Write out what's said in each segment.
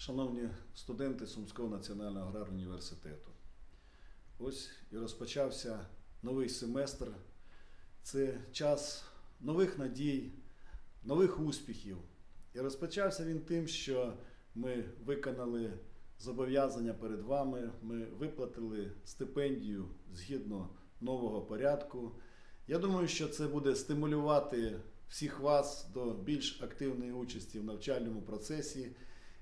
Шановні студенти Сумського національного аграрного університету, ось і розпочався новий семестр. Це час нових надій, нових успіхів. І розпочався він тим, що ми виконали зобов'язання перед вами, ми виплатили стипендію згідно нового порядку. Я думаю, що це буде стимулювати всіх вас до більш активної участі в навчальному процесі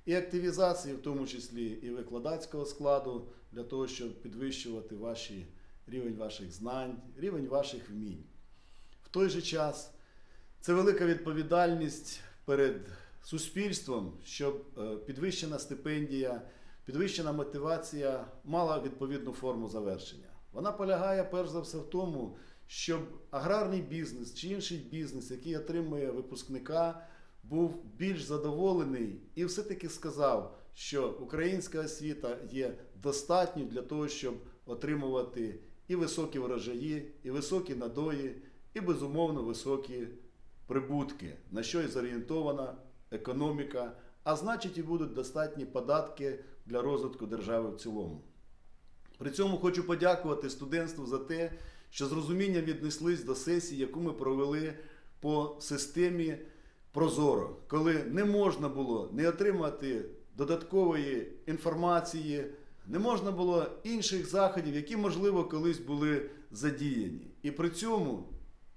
і активізації, в тому числі і викладацького складу, для того, щоб підвищувати ваші, рівень ваших знань, рівень ваших вмінь. В той же час це велика відповідальність перед суспільством, щоб е, підвищена стипендія, підвищена мотивація мала відповідну форму завершення. Вона полягає перш за все в тому, щоб аграрний бізнес чи інший бізнес, який отримує випускника, був більш задоволений і все-таки сказав, що українська освіта є достатньою для того, щоб отримувати і високі врожаї, і високі надої, і безумовно високі прибутки, на що і зорієнтована економіка, а значить і будуть достатні податки для розвитку держави в цілому. При цьому хочу подякувати студентству за те, що з розумінням віднеслись до сесії, яку ми провели по системі Прозоро, коли не можна було не отримати додаткової інформації, не можна було інших заходів, які, можливо, колись були задіяні. І при цьому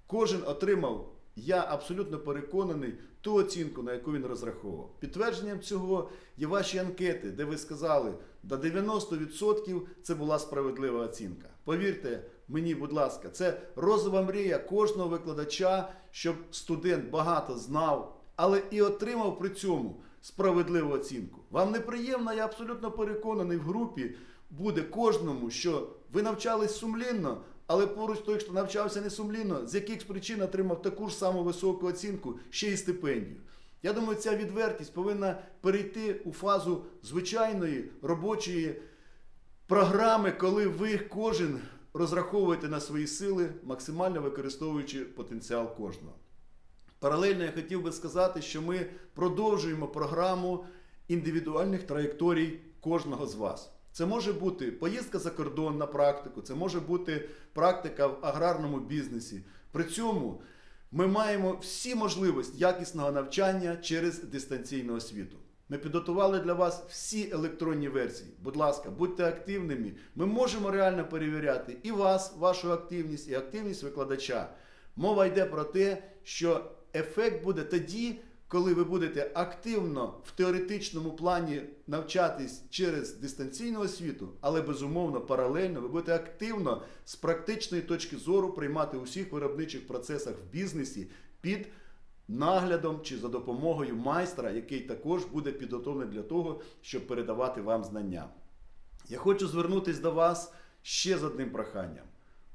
кожен отримав, я абсолютно переконаний, ту оцінку, на яку він розраховував. Підтвердженням цього є ваші анкети, де ви сказали, до 90% це була справедлива оцінка. Повірте мені, будь ласка, це розова мрія кожного викладача, щоб студент багато знав, але і отримав при цьому справедливу оцінку. Вам неприємно, я абсолютно переконаний в групі буде кожному, що ви навчались сумлінно, але поруч той, хто навчався не сумлінно, з яких причин отримав таку ж саму високу оцінку, ще й стипендію. Я думаю, ця відвертість повинна перейти у фазу звичайної робочої програми, коли ви кожен розраховуєте на свої сили, максимально використовуючи потенціал кожного. Паралельно я хотів би сказати, що ми продовжуємо програму індивідуальних траєкторій кожного з вас. Це може бути поїздка за кордон на практику, це може бути практика в аграрному бізнесі. При цьому ми маємо всі можливості якісного навчання через дистанційну освіту. Ми підготували для вас всі електронні версії. Будь ласка, будьте активними. Ми можемо реально перевіряти і вас, вашу активність, і активність викладача. Мова йде про те, що ефект буде тоді, коли ви будете активно в теоретичному плані навчатись через дистанційну освіту, але безумовно паралельно ви будете активно з практичної точки зору приймати у всіх виробничих процесах в бізнесі під наглядом чи за допомогою майстра, який також буде підготовлений для того, щоб передавати вам знання. Я хочу звернутися до вас ще з одним проханням.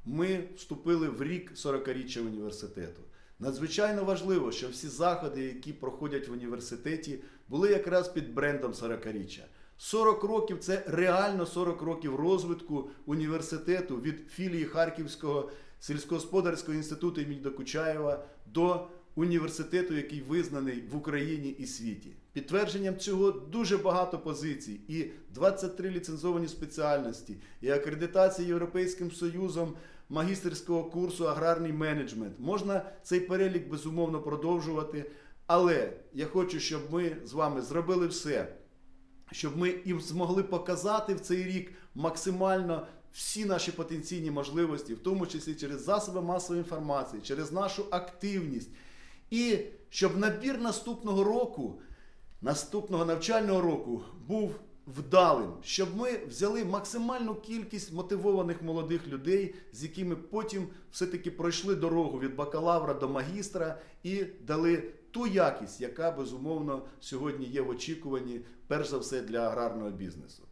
Ми вступили в рік 40-річчя університету. Надзвичайно важливо, що всі заходи, які проходять в університеті, були якраз під брендом 40-річчя. 40 років це реально 40 років розвитку університету від філії Харківського сільськогосподарського інституту імені Докучаєва до університету, який визнаний в Україні і світі. Підтвердженням цього дуже багато позицій, і 23 ліцензовані спеціальності, і акредитація Європейським Союзом магістерського курсу аграрний менеджмент. Можна цей перелік безумовно продовжувати, але я хочу, щоб ми з вами зробили все, щоб ми їм змогли показати в цей рік максимально всі наші потенційні можливості, в тому числі через засоби масової інформації, через нашу активність. І щоб набір наступного року, наступного навчального року був вдалим, щоб ми взяли максимальну кількість мотивованих молодих людей, з якими потім все-таки пройшли дорогу від бакалавра до магістра і дали ту якість, яка безумовно сьогодні є в очікуванні, перш за все, для аграрного бізнесу.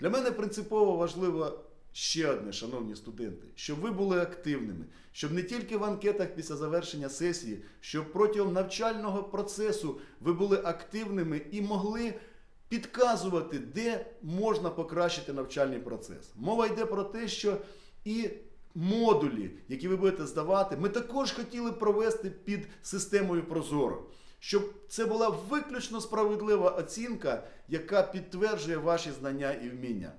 Для мене принципово важливо ще одне, шановні студенти, щоб ви були активними, щоб не тільки в анкетах після завершення сесії, щоб протягом навчального процесу ви були активними і могли підказувати, де можна покращити навчальний процес. Мова йде про те, що і модулі, які ви будете здавати, ми також хотіли провести під системою Прозоро. щоб це була виключно справедлива оцінка, яка підтверджує ваші знання і вміння.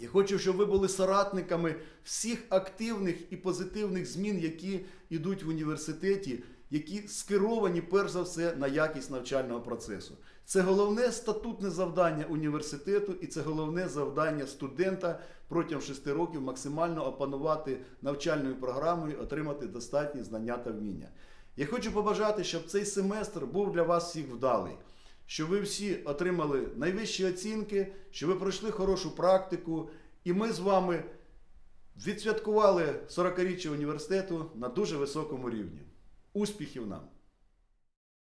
Я хочу, щоб ви були соратниками всіх активних і позитивних змін, які йдуть в університеті, які скеровані перш за все на якість навчального процесу. Це головне статутне завдання університету, і це головне завдання студента протягом шести років максимально опанувати навчальною програмою, отримати достатні знання та вміння. Я хочу побажати, щоб цей семестр був для вас всіх вдалий щоб ви всі отримали найвищі оцінки, щоб ви пройшли хорошу практику, і ми з вами відсвяткували 40-річчя університету на дуже високому рівні. Успіхів нам!